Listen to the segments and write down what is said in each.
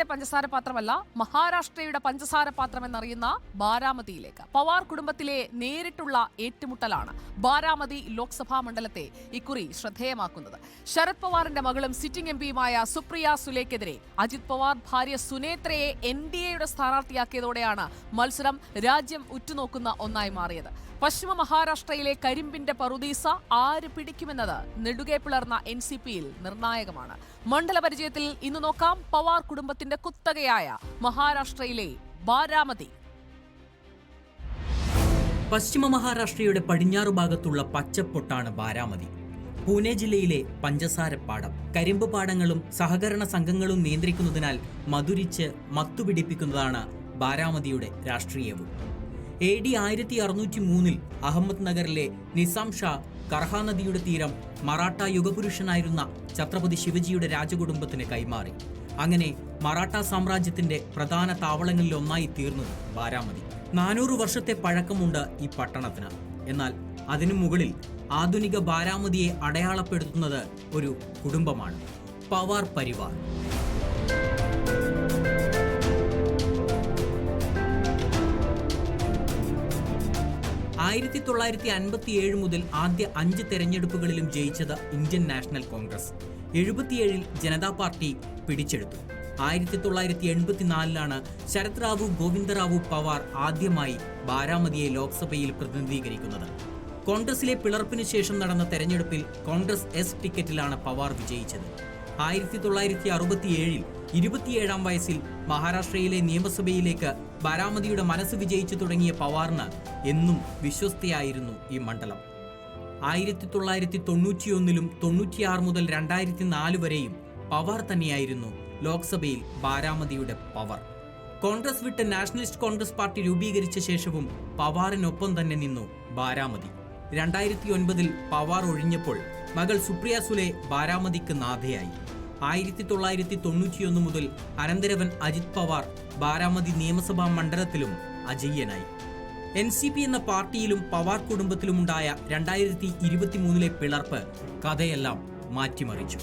ഇവിടുത്തെ പഞ്ചസാര പാത്രമല്ല മഹാരാഷ്ട്രയുടെ പഞ്ചസാര പാത്രം എന്നറിയുന്ന ബാരാമതിയിലേക്ക്. പവാർ കുടുംബത്തിലെ നേരിട്ടുള്ള ഏറ്റുമുട്ടലാണ് ബാരാമതി ലോക്സഭാ മണ്ഡലത്തെ ഇക്കുറി ശ്രദ്ധേയമാക്കുന്നത്. ശരത് പവാറിന്റെ മകളും സിറ്റിംഗ് എം പിയുമായ സുപ്രിയ സുലേക്കെതിരെ അജിത് പവാർ ഭാര്യ സുനേത്രയെ എൻ ഡി എയുടെ സ്ഥാനാർത്ഥിയാക്കിയതോടെയാണ് മത്സരം രാജ്യം ഉറ്റുനോക്കുന്ന ഒന്നായി മാറിയത്. പശ്ചിമ മഹാരാഷ്ട്രയിലെ കരിമ്പിന്റെ പറുദീസ ആര് പിടിക്കുമെന്നത് നെടുകെ പിളർന്ന എൻ സി പിയിൽ നിർണായകമാണ്. മണ്ഡല പരിചയത്തിൽ ഇന്ന് നോക്കാം പവാർ കുടുംബത്തിന്റെ കുത്തകയായ മഹാരാഷ്ട്രയിലെ ബാരാമതി. പശ്ചിമ മഹാരാഷ്ട്രയുടെ പടിഞ്ഞാറു ഭാഗത്തുള്ള പച്ചപ്പൊട്ടാണ് ബാരാമതി. പൂനെ ജില്ലയിലെ പഞ്ചസാരപ്പാടം. കരിമ്പ് പാടങ്ങളും സഹകരണ സംഘങ്ങളും നിയന്ത്രിക്കുന്നതിനാൽ മധുരിച്ച് മത്തുപിടിപ്പിക്കുന്നതാണ് ബാരാമതിയുടെ രാഷ്ട്രീയവും. എ ഡി ആയിരത്തി അറുന്നൂറ്റി മൂന്നിൽ അഹമ്മദ് നഗറിലെ നിസാം ഷാ കർഹ നദിയുടെ തീരം മറാഠ യുഗപുരുഷനായിരുന്ന ഛത്രപതി ശിവജിയുടെ രാജകുടുംബത്തിന് കൈമാറി. അങ്ങനെ മറാഠ സാമ്രാജ്യത്തിന്റെ പ്രധാന താവളങ്ങളിൽ ഒന്നായി തീർന്നു ബാരാമതി. നാനൂറ് വർഷത്തെ പഴക്കമുണ്ട് ഈ പട്ടണത്തിന്. എന്നാൽ അതിനു മുകളിൽ ആധുനിക ബാരാമതിയെ അടയാളപ്പെടുത്തുന്നത് ഒരു കുടുംബമാണ്. പവാർ പരിവാർ. ആയിരത്തി തൊള്ളായിരത്തി അൻപത്തി ഏഴ് മുതൽ ആദ്യ അഞ്ച് തെരഞ്ഞെടുപ്പുകളിലും ജയിച്ചത് ഇന്ത്യൻ നാഷണൽ കോൺഗ്രസ്. എഴുപത്തിയേഴിൽ ജനതാ പാർട്ടി പിടിച്ചെടുത്തു. ആയിരത്തി തൊള്ളായിരത്തി എൺപത്തിനാലിലാണ് ശരത് റാവു ഗോവിന്ദറാവു പവാർ ആദ്യമായി ബാരാമതിയെ ലോക്സഭയിൽ പ്രതിനിധീകരിക്കുന്നത്. കോൺഗ്രസിലെ പിളർപ്പിനു ശേഷം നടന്ന തെരഞ്ഞെടുപ്പിൽ കോൺഗ്രസ് എസ് ടിക്കറ്റിലാണ് പവാർ വിജയിച്ചത്. ആയിരത്തി തൊള്ളായിരത്തി അറുപത്തിയേഴിൽ ഇരുപത്തിയേഴാം വയസ്സിൽ മഹാരാഷ്ട്രയിലെ നിയമസഭയിലേക്ക് ബാരാമതിയുടെ മനസ്സ് വിജയിച്ചു തുടങ്ങിയ പവാറിന് എന്നും വിശ്വസ്തയായിരുന്നു ഈ മണ്ഡലം. ആയിരത്തി തൊള്ളായിരത്തി തൊണ്ണൂറ്റിയൊന്നിലും തൊണ്ണൂറ്റിയാറ് മുതൽ രണ്ടായിരത്തി നാല് വരെയും പവാർ തന്നെയായിരുന്നു ലോക്സഭയിൽ ബാരാമതിയുടെ പവർ. കോൺഗ്രസ് വിട്ട് നാഷണലിസ്റ്റ് കോൺഗ്രസ് പാർട്ടി രൂപീകരിച്ച ശേഷവും പവാറിനൊപ്പം തന്നെ നിന്നു ബാരാമതി. രണ്ടായിരത്തി ഒൻപതിൽ പവാർ ഒഴിഞ്ഞപ്പോൾ മകൾ സുപ്രിയ സുലെ ബാരാമതിക്ക് നാഥയായി. ആയിരത്തി തൊള്ളായിരത്തി തൊണ്ണൂറ്റിയൊന്ന് മുതൽ അനന്തരവൻ അജിത് പവാർ ബാരാമതി നിയമസഭാ മണ്ഡലത്തിലും അജയ്യനായി. എൻ സി പി എന്ന പാർട്ടിയിലും പവാർ കുടുംബത്തിലുമുണ്ടായ രണ്ടായിരത്തി ഇരുപത്തിമൂന്നിലെ പിളർപ്പ് കഥയെല്ലാം മാറ്റിമറിച്ചു.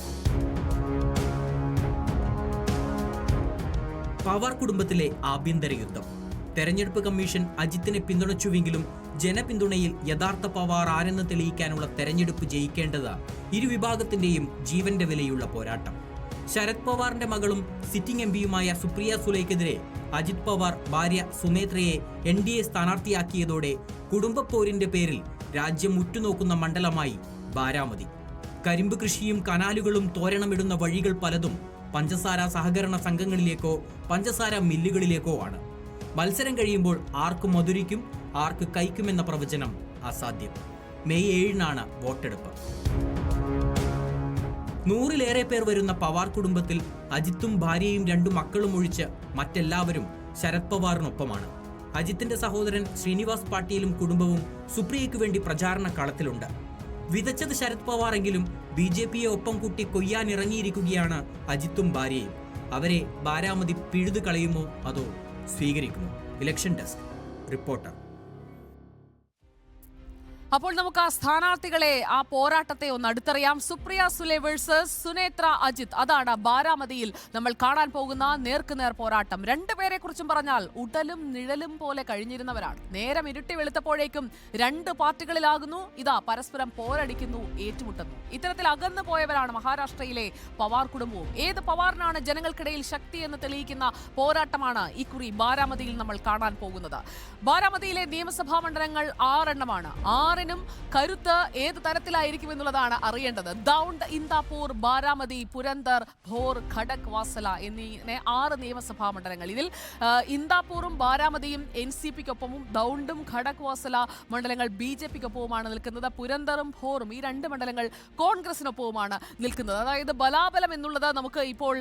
പവാർ കുടുംബത്തിലെ ആഭ്യന്തര യുദ്ധം. തെരഞ്ഞെടുപ്പ് കമ്മീഷൻ അജിത്തിനെ പിന്തുണച്ചുവെങ്കിലും ജനപിന്തുണയിൽ യഥാർത്ഥ പവാർ ആരെന്ന് തെളിയിക്കാനുള്ള തെരഞ്ഞെടുപ്പ് ജയിക്കേണ്ടത് ഇരുവിഭാഗത്തിന്റെയും ജീവന്റെ വിലയുള്ള പോരാട്ടം. ശരത് പവാറിന്റെ മകളും സിറ്റിംഗ് എം പിയുമായ സുപ്രിയ സുലൈക്കെതിരെ അജിത് പവാർ ഭാര്യ സുനേത്രയെ എൻ ഡി എ സ്ഥാനാർത്ഥിയാക്കിയതോടെ കുടുംബപ്പോരിന്റെ പേരിൽ രാജ്യം ഉറ്റുനോക്കുന്ന മണ്ഡലമായി ബാരാമതി. കരിമ്പ് കൃഷിയും കനാലുകളും തോരണമിടുന്ന വഴികൾ പലതും പഞ്ചസാര സഹകരണ സംഘങ്ങളിലേക്കോ പഞ്ചസാര മില്ലുകളിലേക്കോ ആണ്. മത്സരം കഴിയുമ്പോൾ ആർക്ക് മധുരിക്കും ആർക്ക് കൈക്കുമെന്ന പ്രവചനം അസാധ്യം. മെയ് ഏഴിനാണ് വോട്ടെടുപ്പ്. നൂറിലേറെ പേർ വരുന്ന പവാർ കുടുംബത്തിൽ അജിത്തും ഭാര്യയും രണ്ടു മക്കളും ഒഴിച്ച് മറ്റെല്ലാവരും ശരത് പവാറിനൊപ്പമാണ്. അജിത്തിന്റെ സഹോദരൻ ശ്രീനിവാസ് പാട്ടീലും കുടുംബവും സുപ്രിയയ്ക്ക് വേണ്ടി പ്രചാരണ കളത്തിലുണ്ട് വിതച്ചത് ശരത് പവാറെങ്കിലും ബി ജെ പിയെ ഒപ്പം കൂട്ടി കൊയ്യാനിറങ്ങിയിരിക്കുകയാണ് അജിത്തും ഭാര്യയും. അവരെ ബാരാമതി പിഴുതു കളയുമോ അതോ സ്വീകരിക്കുമോ ഇലക്ഷൻ ഡെസ്ക്. റിപ്പോർട്ടർ. അപ്പോൾ നമുക്ക് ആ സ്ഥാനാർത്ഥികളെ ആ പോരാട്ടത്തെ ഒന്ന് അടുത്തറിയാം. സുപ്രിയ സുലെ വേഴ്സസ് സുനേത്ര അജിത്. അതാണ് ബാരാമതിയിൽ നമ്മൾ കാണാൻ പോകുന്ന നേർക്കുനേർ പോരാട്ടം. രണ്ടുപേരെ കുറിച്ചും പറഞ്ഞാൽ ഉടലും നിഴലും പോലെ കഴിഞ്ഞിരുന്നവരാണ്. നേരം ഇരുട്ടി വെളുത്തപ്പോഴേക്കും രണ്ട് പാർട്ടികളിലാകുന്നു. ഇതാ പരസ്പരം പോരടിക്കുന്നു ഏറ്റുമുട്ടുന്നു. ഇത്തരത്തിൽ അകന്നു പോയവരാണ് മഹാരാഷ്ട്രയിലെ പവാർ കുടുംബവും. ഏത് പവാറിനാണ് ജനങ്ങൾക്കിടയിൽ ശക്തി എന്ന് തെളിയിക്കുന്ന പോരാട്ടമാണ് ഇക്കുറി ബാരാമതിയിൽ നമ്മൾ കാണാൻ പോകുന്നത്. ബാരാമതിയിലെ നിയമസഭാ മണ്ഡലങ്ങൾ ആറെണ്ണമാണ്. ആറിനും കരുത്ത് ഏത് തരത്തിലായിരിക്കും എന്നുള്ളതാണ് അറിയേണ്ടത്. ദൗണ്ട് ഇന്ദാപൂർ ബാരാമതി പുരന്തർ ഭോർ ഖടക് വാസല എന്നിങ്ങനെ ആറ് നിയമസഭാ മണ്ഡലങ്ങൾ. ഇതിൽ ഇന്ദാപൂറും ബാരാമതിയും എൻ സി പിക്കൊപ്പവും ദൗണ്ടും ഖടക് വാസല മണ്ഡലങ്ങൾ ബി ജെ പിക്കൊപ്പവുമാണ് നിൽക്കുന്നത്. പുരന്തറും ഭോറും ഈ രണ്ട് മണ്ഡലങ്ങൾ കോൺഗ്രസിനൊപ്പവുമാണ് നിൽക്കുന്നത്. അതായത് ബലാബലം എന്നുള്ളത് നമുക്ക് ഇപ്പോൾ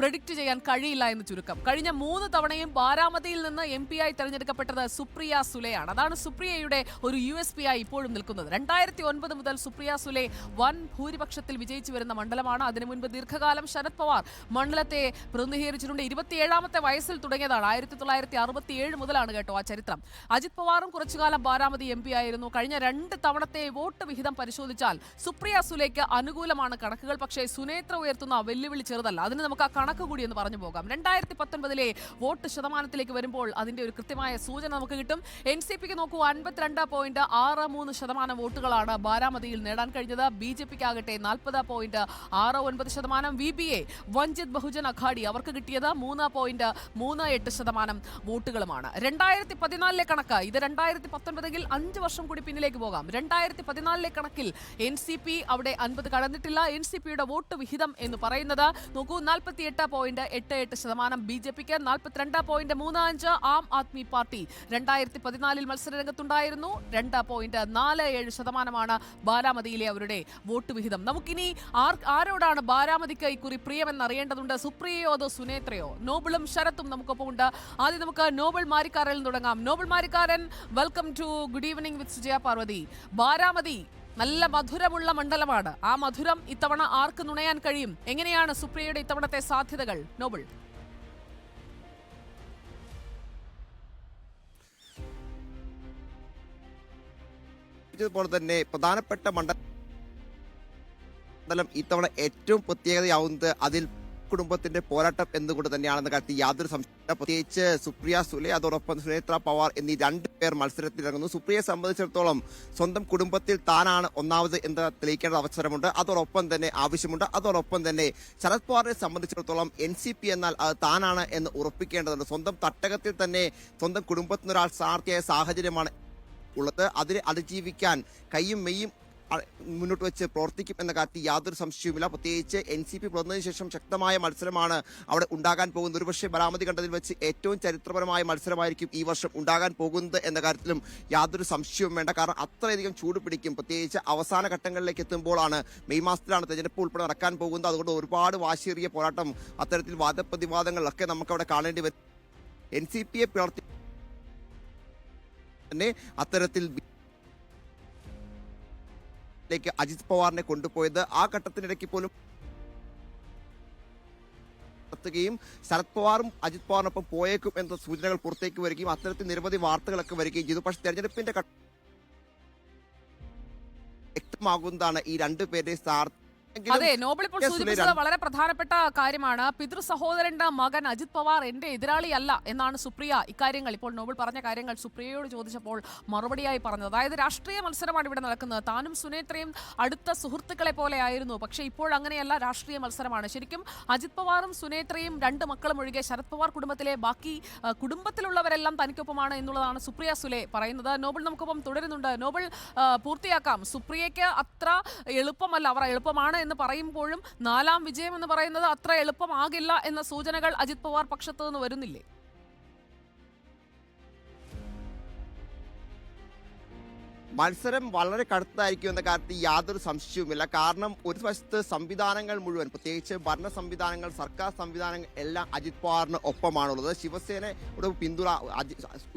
പ്രഡിക്റ്റ് ചെയ്യാൻ കഴിയില്ല എന്ന് ചുരുക്കം. കഴിഞ്ഞ മൂന്ന് തവണയും ബാരാമതിയിൽ നിന്ന് എം പി ആയി തെരഞ്ഞെടുക്കപ്പെട്ടത് സുപ്രിയ സുലയാണ്. അതാണ് സുപ്രിയയുടെ ഒരു യു എസ് പി ആയി ഇപ്പോഴും നിൽക്കുന്നത്. രണ്ടായിരത്തി ഒൻപത് മുതൽ സുപ്രിയ സുലെ വൻ ഭൂരിപക്ഷത്തിൽ വിജയിച്ചു വരുന്ന മണ്ഡലമാണ്. അതിനു മുൻപ് ദീർഘകാലം ശരത് പവാർ മണ്ഡലത്തെ പ്രതിനിധീകരിച്ചിട്ടുണ്ട്. ഇരുപത്തിയേഴാമത്തെ വയസ്സിൽ തുടങ്ങിയതാണ്. ആയിരത്തി തൊള്ളായിരത്തി അറുപത്തി ഏഴ് മുതലാണ് കേട്ടോ ആ ചരിത്രം. അജിത് പവാറും കുറച്ചുകാലം ബാരാമതി എം പി ആയിരുന്നു. കഴിഞ്ഞ രണ്ട് തവണത്തെ വോട്ട് വിഹിതം പരിശോധിച്ചാൽ സുപ്രിയ സുലേക്ക് അനുകൂലമാണ് കണക്കുകൾ. പക്ഷേ സുനേത്ര ഉയർത്തുന്ന വെല്ലുവിളി ചെറുതല്ല. അതിന് നമുക്ക് ആ കണക്ക് കൂടി എന്ന് പറഞ്ഞു പോകാം. രണ്ടായിരത്തി പത്തൊൻപതിലെ വോട്ട് ശതമാനത്തിലേക്ക് വരുമ്പോൾ അതിന്റെ ഒരു കൃത്യമായ സൂചന നമുക്ക് കിട്ടും. എൻ സി പിക്ക് നോക്കൂ അൻപത്തിരണ്ട് പോയിന്റ് ആറ് മൂന്ന് ശതമാനം വോട്ടുകളാണ് ബാരാമതിയിൽ നേടാൻ കഴിഞ്ഞത്. ബി ജെ പിക്ക് ആകട്ടെ നാൽപ്പത് പോയിന്റ് ആറ് ഒൻപത് ശതമാനം. V B A Vanchit Bahujan Aghadi അവർക്ക് കിട്ടിയത് മൂന്ന് പോയിന്റ് മൂന്ന് എട്ട് ശതമാനം വോട്ടുകളുമാണ്. രണ്ടായിരത്തി പതിനാലിലെ കണക്ക് ഇത് രണ്ടായിരത്തി പത്തൊൻപതെങ്കിൽ അഞ്ച് വർഷം കൂടി പിന്നിലേക്ക് പോകാം. രണ്ടായിരത്തി പതിനാലിലെ കണക്കിൽ എൻ സി പി അവിടെ അൻപത് കടന്നിട്ടില്ല. എൻ സി പിയുടെ വോട്ട് വിഹിതം എന്ന് പറയുന്നത് നോക്കൂ നാൽപ്പത്തി എട്ട് പോയിന്റ് എട്ട് എട്ട് ശതമാനം. ബി ജെ പിക്ക് നാൽപ്പത്തിരണ്ട് പോയിന്റ് മൂന്ന് അഞ്ച് ആം ആദ്മി പാർട്ടി രണ്ടായിരത്തി പതിനാലിൽ മത്സര രംഗത്തുണ്ടായിരുന്നു രണ്ട് പോയിന്റ് നാല് ഏഴ് ശതമാനമാണ് ബാരാമതിയിലെ അവരുടെ വോട്ട് വിഹിതം. നമുക്കിനി ആരോടാണ് ബാരാമതിക്ക് ഇക്കുറി പ്രിയമെന്ന് അറിയേണ്ടതുണ്ട് സുപ്രിയയോ അതോ സുനേത്രയോ? നോബിളും ശരത്തും നമുക്കൊപ്പം ഉണ്ട്. ആദ്യം നമുക്ക് നോബൽ മാരിക്കാരനിൽ തുടങ്ങാം. Nobel Marikkaran welcome to good evening with Sujaya Parvathy. Baramati നല്ല മധുരമുള്ള മണ്ഡലമാണ്. ആ മധുരം ഇത്തവണ ആർക്ക് നുണയാൻ കഴിയും? എങ്ങനെയാണ് സുപ്രിയയുടെ ഇത്തവണത്തെ സാധ്യതകൾ? നോബിൾ. പോലെ തന്നെ പ്രധാനപ്പെട്ട മണ്ഡലം ഇത്തവണ ഏറ്റവും പ്രത്യേകതയാവുന്നത് അതിൽ കുടുംബത്തിന്റെ പോരാട്ടം എന്നുകൊണ്ട് തന്നെയാണെന്ന കാര്യത്തിൽ യാതൊരു സംശയം പ്രത്യേകിച്ച് സുപ്രിയ സുലെ അതോടൊപ്പം സുനേത്ര പവാർ എന്നീ രണ്ട് പേർ മത്സരത്തിലിറങ്ങുന്നു സുപ്രിയയെ സംബന്ധിച്ചിടത്തോളം സ്വന്തം കുടുംബത്തിൽ താനാണ് ഒന്നാമത് എന്ന് തെളിയിക്കേണ്ട അവസരമുണ്ട്. അതോടൊപ്പം തന്നെ ആവശ്യമുണ്ട്. അതോടൊപ്പം തന്നെ ശരത് പവാറിനെ സംബന്ധിച്ചിടത്തോളം എൻ സി പി എന്നാൽ അത് താനാണ് എന്ന് ഉറപ്പിക്കേണ്ടതുണ്ട്. സ്വന്തം തട്ടകത്തിൽ തന്നെ സ്വന്തം കുടുംബത്തിനൊരാൾ സ്ഥാനാർത്ഥിയായ സാഹചര്യമാണ് ഉള്ളത്. അതിനെ അതിജീവിക്കാൻ കൈയും മെയ്യും മുന്നോട്ട് വെച്ച് പ്രവർത്തിക്കും എന്ന കാര്യത്തിൽ യാതൊരു സംശയവുമില്ല. പ്രത്യേകിച്ച് എൻ സി പി പിളർന്നതിന് ശേഷം ശക്തമായ മത്സരമാണ് അവിടെ ഉണ്ടാകാൻ പോകുന്നത്. ഒരുപക്ഷെ ബരാമതി കണ്ടതിൽ വെച്ച് ഏറ്റവും ചരിത്രപരമായ മത്സരമായിരിക്കും ഈ വർഷം ഉണ്ടാകാൻ പോകുന്നത് എന്ന കാര്യത്തിലും യാതൊരു സംശയവും വേണ്ട. കാരണം അത്രയധികം ചൂട് പിടിക്കും. പ്രത്യേകിച്ച് അവസാന ഘട്ടങ്ങളിലേക്ക് എത്തുമ്പോഴാണ് മെയ് മാസത്തിലാണ് തെരഞ്ഞെടുപ്പ് ഉൾപ്പെടെ നടക്കാൻ പോകുന്നത്. അതുകൊണ്ട് ഒരുപാട് വാശിയേറിയ പോരാട്ടം അത്തരത്തിൽ വാദപ്രതിവാദങ്ങളിലൊക്കെ നമുക്ക് അവിടെ കാണേണ്ടി വരും. എൻ സി പിയെ പിളർത്തി തന്നെ അത്തരത്തിൽ അജിത് പവാറിനെ കൊണ്ടുപോയത്. ആ ഘട്ടത്തിനിടയ്ക്ക് പോലും നടത്തുകയും ശരത് പവാറും അജിത് പവാറിനൊപ്പം പോയേക്കും എന്ന സൂചനകൾ പുറത്തേക്ക് വരികയും അത്തരത്തിൽ നിരവധി വാർത്തകളൊക്കെ വരികയും ചെയ്തു. പക്ഷെ തെരഞ്ഞെടുപ്പിന്റെ വ്യക്തമാകുന്നതാണ് ഈ രണ്ടുപേരുടെ സ്ഥാനാർത്ഥി അതെ നോബിൾ ഇപ്പോൾ സൂചിപ്പിച്ചത് വളരെ പ്രധാനപ്പെട്ട കാര്യമാണ്. പിതൃ സഹോദരന്റെ മകൻ അജിത് പവാർ എന്റെ എതിരാളിയല്ല എന്നാണ് സുപ്രിയ ഇക്കാര്യങ്ങൾ. ഇപ്പോൾ നോബിൾ പറഞ്ഞ കാര്യങ്ങൾ സുപ്രിയയോട് ചോദിച്ചപ്പോൾ മറുപടിയായി പറഞ്ഞത്. അതായത് രാഷ്ട്രീയ മത്സരമാണ് ഇവിടെ നടക്കുന്നത്. താനും സുനേത്രയും അടുത്ത സുഹൃത്തുക്കളെ പോലെ ആയിരുന്നു. പക്ഷേ ഇപ്പോൾ അങ്ങനെയല്ല രാഷ്ട്രീയ മത്സരമാണ്. ശരിക്കും അജിത് പവാറും സുനേത്രയും രണ്ട് മക്കളും ഒഴികെ ശരത് പവാർ കുടുംബത്തിലെ ബാക്കി കുടുംബത്തിലുള്ളവരെല്ലാം തനിക്കൊപ്പമാണ് എന്നുള്ളതാണ് സുപ്രിയ സുലെ പറയുന്നത്. നോബിൾ നമുക്കൊപ്പം തുടരുന്നുണ്ട്. നോബിൾ പൂർത്തിയാക്കാം. സുപ്രിയയ്ക്ക് അത്ര എളുപ്പമല്ല. അവർ എളുപ്പമാണ് എന്ന് പറയുമ്പോഴും നാലാം വിജയം എന്ന് പറയുന്നത് അത്ര എളുപ്പമാകില്ല എന്ന സൂചനകൾ അജിത് പവാർ പക്ഷത്തു നിന്ന് വരുന്നില്ലേ? മത്സരം വളരെ കടുത്തതായിരിക്കും എന്ന കാര്യത്തിൽ യാതൊരു സംശയവുമില്ല. കാരണം ഒരു വശത്ത് സംവിധാനങ്ങൾ മുഴുവൻ പ്രത്യേകിച്ച് ഭരണ സംവിധാനങ്ങൾ സർക്കാർ സംവിധാനങ്ങൾ എല്ലാം അജിത് പവാറിന് ഒപ്പമാണുള്ളത്. ശിവസേനയുടെ പിന്തുണ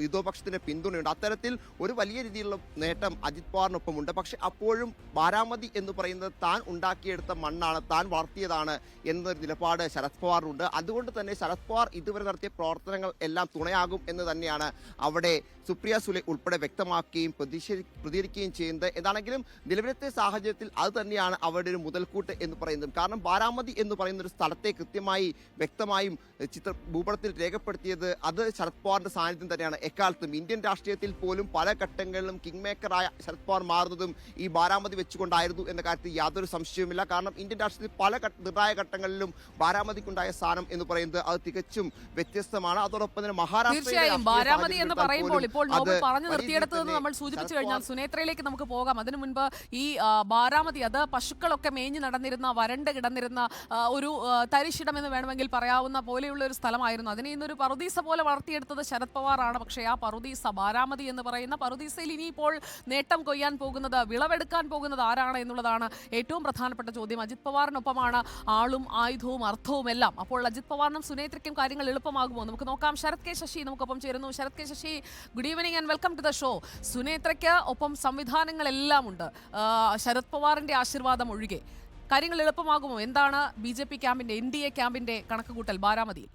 ഇടതുപക്ഷത്തിന്റെ പിന്തുണയുണ്ട്. അത്തരത്തിൽ ഒരു വലിയ രീതിയിലുള്ള നേട്ടം അജിത് പവാറിനൊപ്പമുണ്ട്. പക്ഷെ അപ്പോഴും ബാരാമതി എന്ന് പറയുന്നത് താൻ ഉണ്ടാക്കിയെടുത്ത മണ്ണാണ് താൻ വളർത്തിയതാണ് എന്നൊരു നിലപാട് ശരത് പവാറിനുണ്ട്. അതുകൊണ്ട് തന്നെ ശരത് പവാർ ഇതുവരെ നടത്തിയ പ്രവർത്തനങ്ങൾ എല്ലാം തുണയാകും എന്ന് തന്നെയാണ് അവിടെ സുപ്രിയ സുലെ ഉൾപ്പെടെ വ്യക്തമാക്കുകയും പ്രതിഷേധി പ്രതികരിക്കുകയും ചെയ്യുന്നത് ഏതാണെങ്കിലും നിലവിലത്തെ സാഹചര്യത്തിൽ അത് തന്നെയാണ് അവരുടെ ഒരു മുതൽക്കൂട്ട് എന്ന് പറയുന്നത്. കാരണം ബാരാമതി എന്ന് പറയുന്ന ഒരു സ്ഥലത്തെ കൃത്യമായി വ്യക്തമായും ചിത്ര ഭൂപടത്തിൽ രേഖപ്പെടുത്തിയത് അത് ശരത് പവാറിന്റെ സാന്നിധ്യം തന്നെയാണ്. എക്കാലത്തും ഇന്ത്യൻ രാഷ്ട്രീയത്തിൽ പോലും പല ഘട്ടങ്ങളിലും കിങ് മേക്കറായ ശരത് പവാർ മാറുന്നതും ഈ ബാരാമതി വെച്ചുകൊണ്ടായിരുന്നു എന്ന കാര്യത്തിൽ യാതൊരു സംശയവുമില്ല. കാരണം ഇന്ത്യൻ രാഷ്ട്രീയത്തിൽ പല നിർണായ ഘട്ടങ്ങളിലും ബാരാമതിക്കുണ്ടായ സ്ഥാനം എന്ന് പറയുന്നത് അത് തികച്ചും വ്യത്യസ്തമാണ്. അതോടൊപ്പം തന്നെ മഹാരാഷ്ട്ര തീർച്ചയായും രാഷ്ട്രീയ ബാരാമതി സാഹചര്യം എന്ന് പറയുമ്പോൾ ഇപ്പോൾ പറഞ്ഞു വലിയ നിർത്തിയെടുത്തത് നമ്മൾ സൂചിപ്പിച്ചു കഴിഞ്ഞാൽ സുനേത്രയിലേക്ക് നമുക്ക് പോകാം. അതിനു മുൻപ് ഈ ബാരാമതി അത് പശുക്കളൊക്കെ മേഞ്ഞു നടന്നിരുന്ന വരണ്ട് കിടന്നിരുന്ന ഒരു തരിശിടം എന്ന് വേണമെങ്കിൽ പറയാവുന്ന പോലെയുള്ള ഒരു സ്ഥലമായിരുന്നു. അതിനെ ഇന്നൊരു പറുദീസ പോലെ വളർത്തിയെടുത്തത് ശരത് പവാറാണ്. പക്ഷേ ആ പറുദീസ ബാരാമതി എന്ന് പറയുന്ന പറുദീസയിൽ ഇനിയിപ്പോൾ നേട്ടം കൊയ്യാൻ പോകുന്നത് വിളവെടുക്കാൻ പോകുന്നത് ആരാണ് എന്നുള്ളതാണ് ഏറ്റവും പ്രധാനപ്പെട്ട ചോദ്യം. അജിത് പവാറിനൊപ്പമാണ് ആളും ആയുധവും അർത്ഥവും എല്ലാം. അപ്പോൾ അജിത് പവാറിനും സുനേത്രയ്ക്കും കാര്യങ്ങൾ എളുപ്പമാകുമോ? നമുക്ക് നോക്കാം. ശരത് കെ ശശി നമുക്കൊപ്പം ചേരുന്നു. Sarath K Sasi good evening and welcome to the show സുനേത്രയ്ക്ക് ഒപ്പം സംവിധാനങ്ങളെല്ലാം ഉണ്ട് ശരത് പവാറിന്റെ ആശീർവാദം ഒഴികെ. കാര്യങ്ങൾ എളുപ്പമാകുമോ? എന്താണ് ബി ജെ പി ക്യാമ്പിന്റെ എൻ ഡി എ ക്യാമ്പിന്റെ കണക്കുകൂട്ടൽ? ബാരാമതിയിൽ.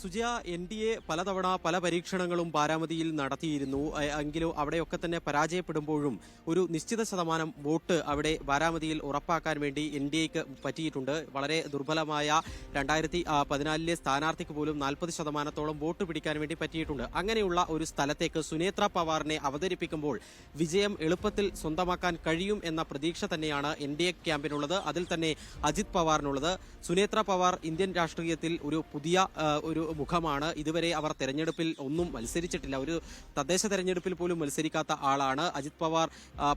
സുജയ എൻ ഡി എ പലതവണ പല പരീക്ഷണങ്ങളും ബാരാമതിയിൽ നടത്തിയിരുന്നു. എങ്കിലും അവിടെയൊക്കെ തന്നെ പരാജയപ്പെടുമ്പോഴും ഒരു നിശ്ചിത ശതമാനം വോട്ട് അവിടെ ബാരാമതിയിൽ ഉറപ്പാക്കാൻ വേണ്ടി എൻ ഡി എക്ക് പറ്റിയിട്ടുണ്ട്. വളരെ ദുർബലമായ രണ്ടായിരത്തി പതിനാലിലെ സ്ഥാനാർത്ഥിക്ക് പോലും നാൽപ്പത് ശതമാനത്തോളം വോട്ട് പിടിക്കാൻ വേണ്ടി പറ്റിയിട്ടുണ്ട്. അങ്ങനെയുള്ള ഒരു സ്ഥലത്തേക്ക് സുനേത്ര പവാറിനെ അവതരിപ്പിക്കുമ്പോൾ വിജയം എളുപ്പത്തിൽ സ്വന്തമാക്കാൻ കഴിയും എന്ന പ്രതീക്ഷ തന്നെയാണ് എൻ ഡി എ ക്യാമ്പിനുള്ളത്. അതിൽ തന്നെ അജിത് പവാറിനുള്ളത്. സുനേത്ര പവാർ ഇന്ത്യൻ രാഷ്ട്രീയത്തിൽ ഒരു പുതിയ ഒരു മുഖമാണ്. ഇതുവരെ അവർ തെരഞ്ഞെടുപ്പിൽ ഒന്നും മത്സരിച്ചിട്ടില്ല. ഒരു തദ്ദേശ തെരഞ്ഞെടുപ്പിൽ പോലും മത്സരിക്കാത്ത ആളാണ്. അജിത് പവാർ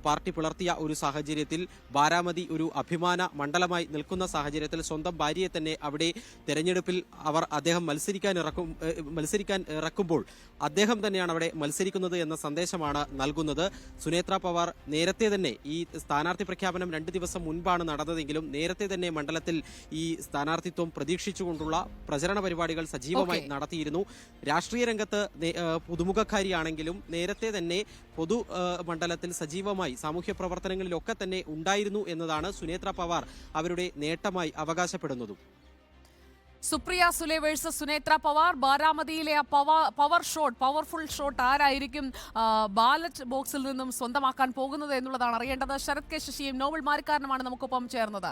പാർട്ടി പുലർത്തിയ ഒരു സാഹചര്യത്തിൽ ബാരാമതി ഒരു അഭിമാന മണ്ഡലമായി നിൽക്കുന്ന സാഹചര്യത്തിൽ സ്വന്തം ഭാര്യയെ തന്നെ അവിടെ തെരഞ്ഞെടുപ്പിൽ അവർ അദ്ദേഹം മത്സരിക്കാൻ ഇറക്കും മത്സരിക്കാൻ ഇറക്കുമ്പോൾ അദ്ദേഹം തന്നെയാണ് അവിടെ മത്സരിക്കുന്നത് എന്ന സന്ദേശമാണ് നൽകുന്നത്. സുനേത്ര പവാർ നേരത്തെ തന്നെ ഈ സ്ഥാനാർത്ഥി പ്രഖ്യാപനം രണ്ട് ദിവസം മുൻപാണ് നടന്നതെങ്കിലും നേരത്തെ തന്നെ മണ്ഡലത്തിൽ ഈ സ്ഥാനാർത്ഥിത്വം പ്രതീക്ഷിച്ചുകൊണ്ടുള്ള പ്രചരണ പരിപാടികൾ സജീവമായി Okay. നടത്തിയിരുന്നു. രാഷ്ട്രീയ രംഗത്ത് പുതുമുഖക്കാരിയാണെങ്കിലും നേരത്തെ തന്നെ പൊതു മണ്ഡലത്തിൽ സജീവമായി സാമൂഹ്യ പ്രവർത്തനങ്ങളിലൊക്കെ തന്നെ ഉണ്ടായിരുന്നു എന്നതാണ് സുനേത്ര പവാർ അവരുടെ നേട്ടമായി അവകാശപ്പെടുന്നതും. സുപ്രിയ സുലെ വേഴ്സസ് സുനേത്ര പവാർ ബാരാമതിയിലെ ആ പവ- പവർ ഷോട്ട് പവർഫുൾ ഷോട്ട് ആരായിരിക്കും ബാലറ്റ് ബോക്സിൽ നിന്നും സ്വന്തമാക്കാൻ പോകുന്നത് എന്നുള്ളതാണ് അറിയേണ്ടത്. ശരത് കെ ശശിയും നോബൽ മാരിക്കാരനുമാണ് നമുക്കൊപ്പം ചേർന്നത്.